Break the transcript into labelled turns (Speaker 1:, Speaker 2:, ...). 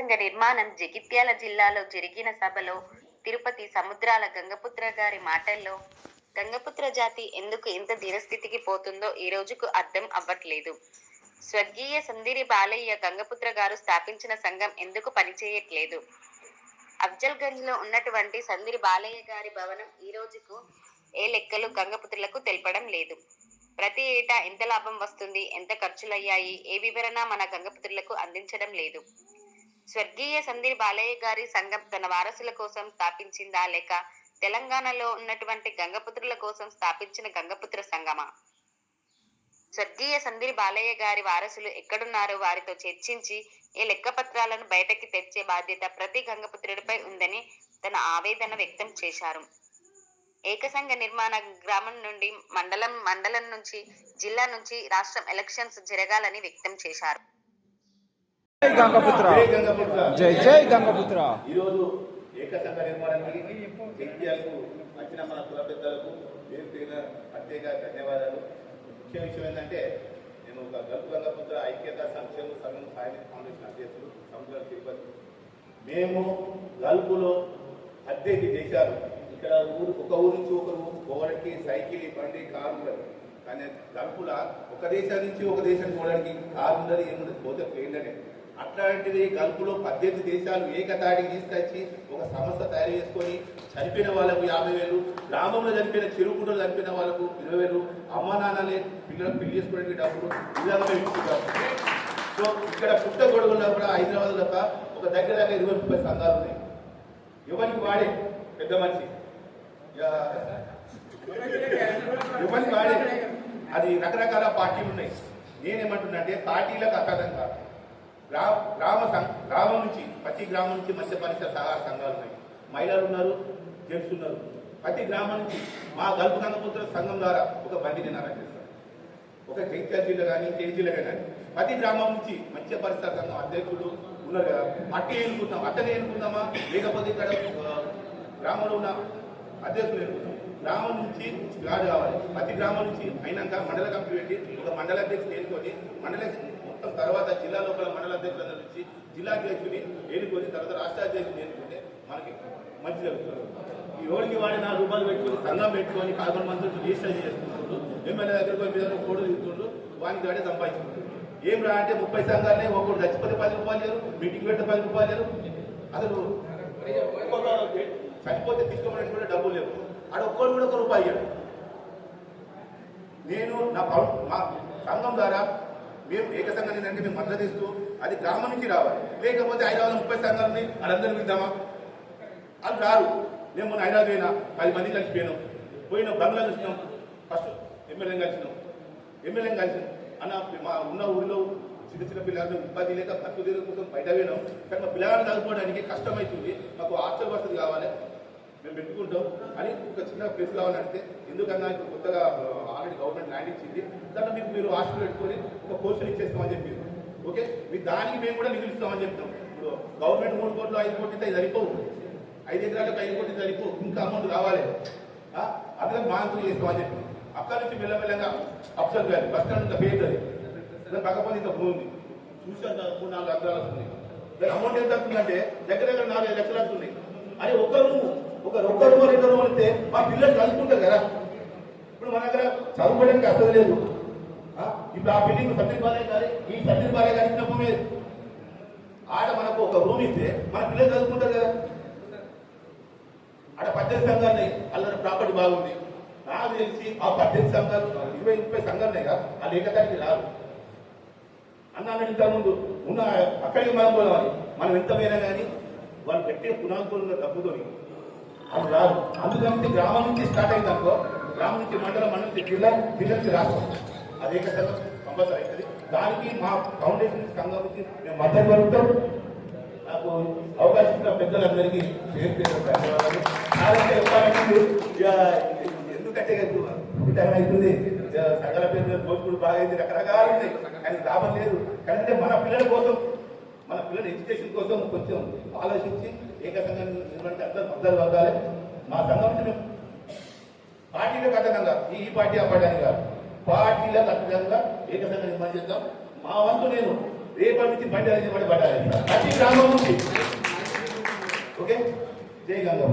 Speaker 1: సంఘ నిర్మాణం జగిత్యాల జిల్లాలో జరిగిన సభలో తిరుపతి సముద్రాల గంగపుత్ర గారి మాటల్లో గంగపుత్ర జాతి ఎందుకు ఇంత దినస్థితికి పోతుందో ఈ రోజుకు అర్థం అవ్వట్లేదు. స్వర్గీయ సందిరి బాలయ్య గంగపుత్ర గారు స్థాపించిన సంఘం ఎందుకు పనిచేయట్లేదు? అఫ్జల్ గంజ్లో ఉన్నటువంటి సందిరి బాలయ్య గారి భవనం ఈ రోజుకు ఏ లెక్కలు గంగపుత్రులకు తెలపడం లేదు. ప్రతి ఏటా ఎంత లాభం వస్తుంది? ఎంత ఖర్చులయ్యాయి? ఏ వివరణ మన గంగపుత్రులకు అందించడం లేదు. స్వర్గీయ సందిరి బాలయ్య గారి సంఘం తన వారసుల కోసం స్థాపించిందా లేక తెలంగాణలో ఉన్నటువంటి గంగపుత్రుల కోసం స్థాపించిన గంగపుత్ర సంఘమా? స్వర్గీయ సందీర్ బాలయ్య గారి వారసులు ఎక్కడున్నారో వారితో చర్చించి ఈ లెక్కపత్రాలను బయటకి తెచ్చే బాధ్యత ప్రతి గంగపుత్రుడిపై ఉందని తన ఆవేదన వ్యక్తం చేశారు. ఏకసంఘ నిర్మాణ గ్రామం నుండి మండలం మండలం నుంచి జిల్లా నుంచి రాష్ట్రం ఎలక్షన్స్ జరగాలని వ్యక్తం చేశారు.
Speaker 2: జై గంగపుత్ర.
Speaker 3: జై.
Speaker 2: జై గంగపుత్ర.
Speaker 3: ఈరోజు ఏకసంఘ నిర్మాణానికి జగిత్యాలకు వచ్చిన మన కుల పెద్దలకు పేరు పేరున ప్రత్యేక ధన్యవాదాలు. ముఖ్య విషయం ఏంటంటే నేను ఒక గల్పు గంగపుత్ర ఐక్యత సంక్షేమ సంఘం సాయి ఫౌండేషన్ అధ్యక్షుడు సముద్ర తిరుపతి. మేము గల్పులో అద్దెకి చేశారు. ఇక్కడ ఊరు ఒక ఊరు నుంచి ఒక ఊరు పోవడానికి సైకిల్ బండి కారు ఉండదు. కానీ గల్పుల ఒక దేశం నుంచి ఒక దేశానికి పోవడానికి కారు ఉండదు ఏముండదు పోతే పోయిందనే అట్లాంటిది గల్పులో పద్దెనిమిది దేశాలు ఏకతాటికి తీసుకొచ్చి ఒక సంస్థ తయారు చేసుకొని చనిపోయిన వాళ్ళకు యాభై వేలు గ్రామంలో చనిపోయిన చెరువుకుంటలో చనిపోయిన వాళ్ళకు ఇరవై వేలు అమ్మ నాన్నలే పిల్లలకు పెళ్ళి చేసుకోవడానికి డబ్బులు ఇలాగ మేము సో ఇక్కడ పుట్టగొడుగులో కూడా హైదరాబాద్ తప్ప ఒక దగ్గర దగ్గర ఇరవై ముప్పై సంఘాలు ఉన్నాయి. ఎవరికి వాడే? పెద్ద మనిషి. ఇక ఎవరికి వాడే? అది రకరకాల పార్టీలు ఉన్నాయి. నేనేమంటున్నా అంటే పార్టీలకు అతీతంగా గ్రామ గ్రామ గ్రామం నుంచి ప్రతి గ్రామం నుంచి మత్స్య పరిసర సహాయ సంఘాలు ఉన్నాయి. మహిళలు ఉన్నారు జెంట్స్ ఉన్నారు. ప్రతి గ్రామం నుంచి మా గల్పు గంగపుత్ర సంఘం ద్వారా ఒక బండి నేను చేస్తాం ఒక జగిత్యాల జిల్లా కానీ ఏ జిల్లా కానీ ప్రతి గ్రామం నుంచి మంచి పరిసర సంఘం అధ్యక్షుడు ఉన్నారు కదా. అట్టే ఎన్నుకుంటాం అట్టనే ఎన్నుకుందామా లేకపోతే ఇక్కడ గ్రామంలో ఉన్న అధ్యక్షులు ఎన్నుకుంటాం? గ్రామం నుంచి గాడు కావాలి. ప్రతి గ్రామం నుంచి అయినాక మండల కమిటీ పెట్టి ఒక మండల అధ్యక్షుడు ఎన్నుకొని మండల మొత్తం తర్వాత జిల్లా లోపల మండల అధ్యక్షుల నుంచి జిల్లా అధ్యక్షుడిని ఎన్నుకొని తర్వాత రాష్ట్ర అధ్యక్షుడిని ఎన్నుకుంటే మనకి మంచి జరుగుతుంది. ఈ ఓడికి వాడి నాలుగు రూపాయలు పెట్టుకొని సంఘం పెట్టుకొని పదకొండు మంది రిజిస్టర్ చేసుకుంటుండ్రు ఎమ్మెల్యే దగ్గర పోయి మీద ఫోటో తీసుకుంటూ వానికి వాడే సంపాదించుకుంటారు ఏం రా అంటే ముప్పై సంఘాలనే ఒకటి చచ్చిపోతే పది రూపాయలు లేరు మీటింగ్ పెడితే పది రూపాయలు లేరు. అసలు చనిపోతే తీసుకోవడానికి కూడా డబ్బులు లేవు. ఆడ ఒక్కరు కూడా ఒక రూపాయి ఇయ్యడు నేను నా మా సంఘం ద్వారా మేము ఏక సంఘం ఏంటంటే మేము మద్దతు ఇస్తూ అది గ్రామం నుంచి రావాలి. లేకపోతే హైదరాబాద్ ముప్పై సంఘాలు ఉన్నాయి వాళ్ళందరినీ పిలుద్దామా? అది రారు. మేము మొన్న హైదరాబాద్ పోయినా పది మంది కలిసిపోయినాం పోయినాం. బంగ్లా చూసినాం ఫస్ట్ ఎమ్మెల్యే కలిసినాం. ఎమ్మెల్యే కలిసినాం. అన్న మా ఉన్న ఊరిలో చిన్న చిన్న పిల్లలు ఉపాధి లేక బతుకు తీరు కోసం బయట పోయినాం. కానీ మా పిల్లగాళ్ళు చదువుకోవడానికి కష్టమవుతుంది మాకు హాస్టల్ వసతి కావాలి. మేము పెట్టుకుంటాం. అని ఒక చిన్న ప్లేస్ కావాలంటే ఎందుకన్నా ఇప్పుడు కొత్తగా ఆల్రెడీ గవర్నమెంట్ ల్యాండ్ ఇచ్చింది. దాంట్లో మీకు మీరు హాస్టల్ పెట్టుకొని ఒక పోర్షన్ ఇచ్చేస్తామని చెప్పి ఓకే? మీ దానికి మేము కూడా నిధులు ఇస్తామని చెప్తాం. ఇప్పుడు గవర్నమెంట్ మూడు కోట్లు ఐదు కోట్లు ఇస్తే సరిపోవు. ఐదు ఎకరాలకు ఐదు కోట్లు సరిపో ఇంకా అమౌంట్ కావాలి అందులో అందుకని మాంతులు చేస్తామని చెప్పి అక్కడి నుంచి మెల్లమెల్లగా అప్సర్ గారి బస్ స్టాండ్ ఇంకా పేరు అది దాని ఇంత భూమి ఉంది. చూసాక మూడు నాలుగు అగ్రాలు ఉంది దాని అమౌంట్ ఎంత అవుతుందంటే దగ్గర దగ్గర నాలుగు ఐదు లక్షలు అవుతుంది అని ఒక్క రూము ఒక ఒక్క రూమ్ రెండు అంటే మా పిల్లలు చదువుకుంటారు కదా. ఇప్పుడు మన దగ్గర చదువుకోవడానికి అసలు లేదు. ఇప్పుడు ఆ బిల్డింగ్ సత్యం బాలయ్య గారి ఈ సత్యం బాలయ్య గారి ఇచ్చిన భూమి ఆడ మనకు ఒక రూమ్ ఇస్తే మన పిల్లలు చదువుకుంటారు కదా. ఆడ పద్దెనిమిది సంఘాలు ఉన్నాయి. అల్లరి ప్రాపర్టీ బాగుంది. నాకు తెలిసి ఆ పద్దెనిమిది సంఘాలు ఇరవై ముప్పై సంఘాలు ఉన్నాయి కదా. వాళ్ళు ఏకతానికి రాదు. అన్నాను ఇంత ముందు ఉన్న అక్కడికి మనం పోదామని మనం ఎంత పోయినా కానీ వాళ్ళు పెట్టే పునాదులు ఉన్న డబ్బుతో అది రాదు. అందుకంటే గ్రామం నుంచి స్టార్ట్ అయింది అనుకో గ్రామం నుంచి మండలం మండలం నుంచి జిల్లా జిల్లా నుంచి రాష్ట్రం. అది ఏక కంపల్సరీ అవుతుంది దానికి మా ఫౌండేషన్ సంఘం నుంచి మేము మద్దతు పలుకుతాం. నాకు అవకాశం ఇచ్చిన పెద్దలందరికీ పేరు పేరు ధన్యవాదాలు. చాలా చెప్పాలంటే ఎందుకంటే టైం అవుతుంది. సకల పేరు మీద బాగా అయింది రకరకాలు ఉన్నాయి. కానీ లాభం లేదు. కానీ మన పిల్లల కోసం మన పిల్లల ఎడ్యుకేషన్ కోసం కొంచెం ఆలోచించి ఏకసంగా నిర్వహించి అందరూ మద్దతు పొందాలి మా సంఘం నుంచి మేము పార్టీలకు అతనంగా ఈ పార్టీ ఆ పార్టీ అని కాదు. పార్టీలకు అతనంగా సంఘం నిర్మాణం చేద్దాం. మా వంతు నేను రేపటి నుంచి బండి అనేది పడి పడాలి ప్రతి గ్రామం నుంచి. ఓకే? జై గంగా